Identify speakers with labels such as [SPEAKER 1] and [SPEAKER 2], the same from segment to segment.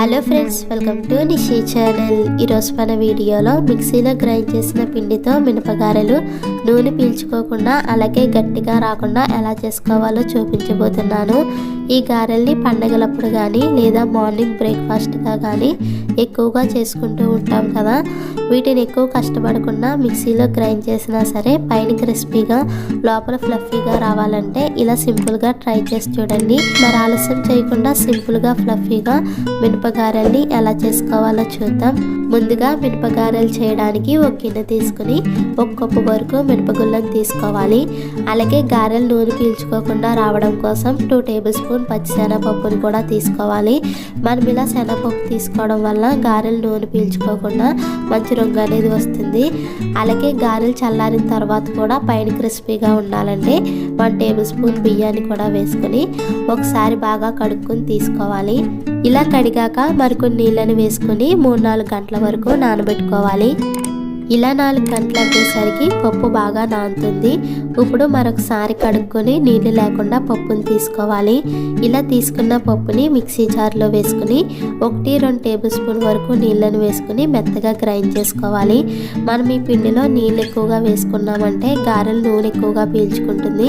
[SPEAKER 1] Hello friends welcome to Nishi channel ఈరోజు మన వీడియోలో మిక్సీలో గ్రైండ్ చేసిన పిండితో మినపగారెలు నూనె పీల్చుకోకుండా అలాగే గట్టిగా రాకుండా ఎలా చేసుకోవాలో చూపించబోతున్నాను. ఈ గారెల్ని పండగలప్పుడు కానీ లేదా మార్నింగ్ బ్రేక్ఫాస్ట్గా కానీ ఎక్కువగా చేసుకుంటూ ఉంటాం కదా. వీటిని ఎక్కువ కష్టపడకుండా మిక్సీలో గ్రైండ్ చేసినా సరే పైన క్రిస్పీగా లోపల ఫ్లఫీగా రావాలంటే ఇలా సింపుల్గా ట్రై చేసి చూడండి. మరి ఆలస్యం చేయకుండా సింపుల్గా ఫ్లఫీగా మినపగారెల్ని ఎలా చేసుకోవాలో చూద్దాం. ముందుగా మినపగారెలు చేయడానికి ఒక గిన్నె తీసుకుని ఒక కప్పు వరకు మినపగుళ్ళను తీసుకోవాలి. అలాగే గారెలు నూనె పీల్చుకోకుండా రావడం కోసం టూ టేబుల్ స్పూన్ పచ్చిశనగపప్పును కూడా తీసుకోవాలి. మనం ఇలా శనగపప్పు తీసుకోవడం వల్ల గారెలు నూనె పీల్చుకోకుండా మంచి రంగు అనేది వస్తుంది. అలాగే గారెలు చల్లారిన తర్వాత కూడా పైన క్రిస్పీగా ఉండాలంటే వన్ టేబుల్ స్పూన్ బియ్యాన్ని కూడా వేసుకొని ఒకసారి బాగా కడుక్కొని తీసుకోవాలి. ఇలా కడిగాక మరికొన్ని నీళ్ళని వేసుకొని మూడు నాలుగు గంటల వరకు నానబెట్టుకోవాలి. ఇలా నాలుగు గంటలు అయ్యేసరికి పప్పు బాగా నానుతుంది. ఇప్పుడు మరొకసారి కడుక్కొని నీళ్ళు లేకుండా పప్పుని తీసుకోవాలి. ఇలా తీసుకున్న పప్పుని మిక్సీ జార్లో వేసుకుని ఒకటి రెండు టేబుల్ స్పూన్ వరకు నీళ్ళను వేసుకుని మెత్తగా గ్రైండ్ చేసుకోవాలి. మనం ఈ పిండిలో నీళ్ళు ఎక్కువగా వేసుకున్నామంటే గారెలు నూనె ఎక్కువగా పీల్చుకుంటుంది.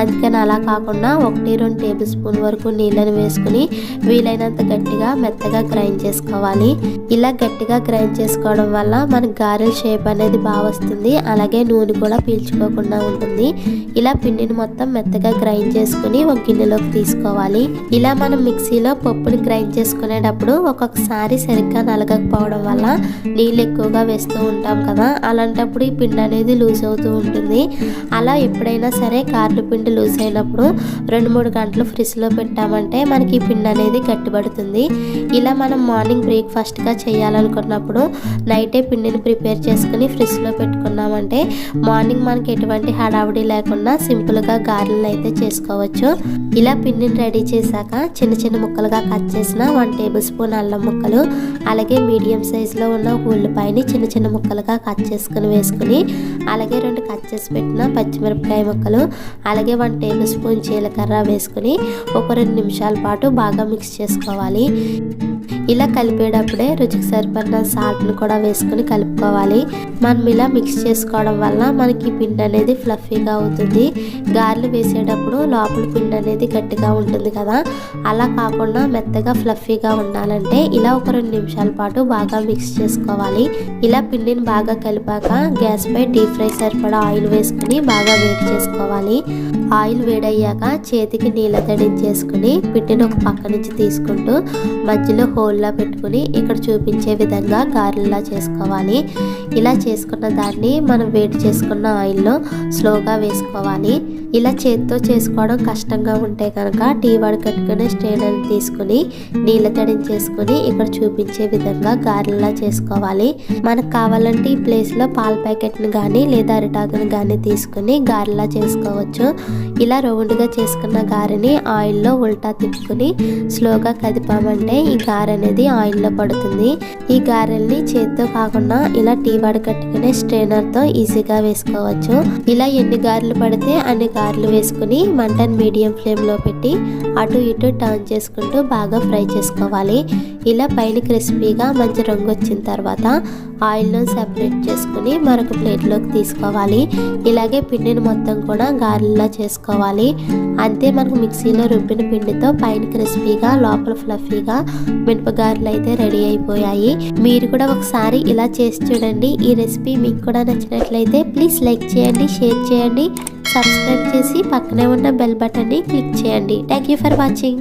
[SPEAKER 1] అందుకని అలా కాకుండా ఒకటి రెండు టేబుల్ స్పూన్ వరకు నీళ్ళను వేసుకుని వీలైనంత గట్టిగా మెత్తగా గ్రైండ్ చేసుకోవాలి. ఇలా గట్టిగా గ్రైండ్ చేసుకోవడం వల్ల మన గారెల షేప్ అనేది బాగా వస్తుంది అలాగే నూనె కూడా పీల్చుకోకుండా ఉంటుంది. ఇలా పిండిని మొత్తం మెత్తగా గ్రైండ్ చేసుకుని ఒక గిన్నెలోకి తీసుకోవాలి. ఇలా మనం మిక్సీలో పప్పుని గ్రైండ్ చేసుకునేటప్పుడు ఒక్కొక్కసారి సరిగ్గా నలగకపోవడం వల్ల నీళ్ళు ఎక్కువగా వేస్తూ ఉంటాం కదా. అలాంటప్పుడు ఈ పిండి అనేది లూజ్ అవుతూ ఉంటుంది. అలా ఎప్పుడైనా సరే కార్లు పిండి లూజ్ అయినప్పుడు రెండు మూడు గంటలు ఫ్రిడ్జ్లో పెట్టామంటే మనకి ఈ పిండి అనేది గట్టిపడుతుంది. ఇలా మనం మార్నింగ్ బ్రేక్ఫాస్ట్గా చేయాలనుకున్నప్పుడు నైటే పిండిని ప్రిపేర్ చేసుకుని ఫ్రిడ్జ్లో పెట్టుకున్నామంటే మార్నింగ్ మనకి ఎటువంటి హడావుడి లేకుండా సింపుల్గా గారెలు అయితే చేసుకోవచ్చు. ఇలా పిండిని రెడీ చేశాక చిన్న చిన్న ముక్కలుగా కట్ చేసిన వన్ టేబుల్ స్పూన్ అల్లం ముక్కలు అలాగే మీడియం సైజులో ఉన్న ఉల్లిపాయని చిన్న చిన్న ముక్కలుగా కట్ చేసుకుని వేసుకుని అలాగే రెండు కట్ చేసి పెట్టిన పచ్చిమిరపకాయ ముక్కలు అలాగే వన్ టేబుల్ స్పూన్ జీలకర్ర వేసుకుని ఒక రెండు నిమిషాల పాటు బాగా మిక్స్ చేసుకోవాలి. ఇలా కలిపేటప్పుడే రుచికి సరిపడిన సాల్ట్ను కూడా వేసుకుని కలుపుకోవాలి. మనం ఇలా మిక్స్ చేసుకోవడం వల్ల మనకి పిండి అనేది ఫ్లఫీగా అవుతుంది. గారెలు వేసేటప్పుడు లోపల పిండి అనేది గట్టిగా ఉంటుంది కదా. అలా కాకుండా మెత్తగా ఫ్లఫీగా ఉండాలంటే ఇలా ఒక రెండు నిమిషాల పాటు బాగా మిక్స్ చేసుకోవాలి. ఇలా పిండిని బాగా కలిపాక గ్యాస్ పై డీప్ ఫ్రై సరిపడా ఆయిల్ వేసుకుని బాగా వేడి చేసుకోవాలి. ఆయిల్ వేడయ్యాక చేతికి నీళ్ళ తడించేసుకుని పిండిని ఒక పక్క నుంచి తీసుకుంటూ మధ్యలో హోల్ హోల్లా పెట్టుకుని ఇక్కడ చూపించే విధంగా గారెల్లా చేసుకోవాలి. ఇలా చేసుకున్న దాన్ని మనం వేడి చేసుకున్న ఆయిల్లో స్లోగా వేసుకోవాలి. ఇలా చేతితో చేసుకోవడం కష్టంగా ఉంటే కనుక టీ వడకట్టుకునే స్ట్రైనర్ తీసుకుని నీళ్ళ తడించేసుకుని ఇక్కడ చూపించే విధంగా గారెలా చేసుకోవాలి. మనకు కావాలంటే ఈ ప్లేస్లో పాల ప్యాకెట్ని కానీ లేదా అరిటాకుని కానీ తీసుకుని గారెలా చేసుకోవచ్చు. ఇలా రౌండ్గా చేసుకున్న గారెని ఆయిల్లో ఉల్టా తిప్పుకుని స్లోగా కదిపామంటే ఈ గారె అనేది ఆయిల్లో పడుతుంది. ఈ గారెల్ని చేతితో కాకుండా ఇలా టీ వడకట్టుకునే స్ట్రైనర్తో ఈజీగా వేసుకోవచ్చు. ఇలా ఎన్ని గారెలు పడితే అన్ని గారెలు వేసుకుని మంటను మీడియం ఫ్లేమ్లో పెట్టి అటు ఇటు టర్న్ చేసుకుంటూ బాగా ఫ్రై చేసుకోవాలి. ఇలా పైన క్రిస్పీగా మంచి రంగు వచ్చిన తర్వాత ఆయిల్లో సెపరేట్ చేసుకుని మరొక ప్లేట్లోకి తీసుకోవాలి. ఇలాగే పిండిని మొత్తం కూడా గారెల్లా చేసుకోవాలి. అంతే మనకు మిక్సీలో రుబ్బిన పిండితో పైన క్రిస్పీగా లోపల ఫ్లఫీగా మినపగారెలు అయితే రెడీ అయిపోయాయి. మీరు కూడా ఒకసారి ఇలా చేసి చూడండి. ఈ రెసిపీ మీకు కూడా నచ్చినట్లయితే ప్లీజ్ లైక్ చేయండి షేర్ చేయండి. సబ్స్క్రైబ్ చేసి పక్కనే ఉన్న బెల్ బటన్ని క్లిక్ చేయండి. Thank you for watching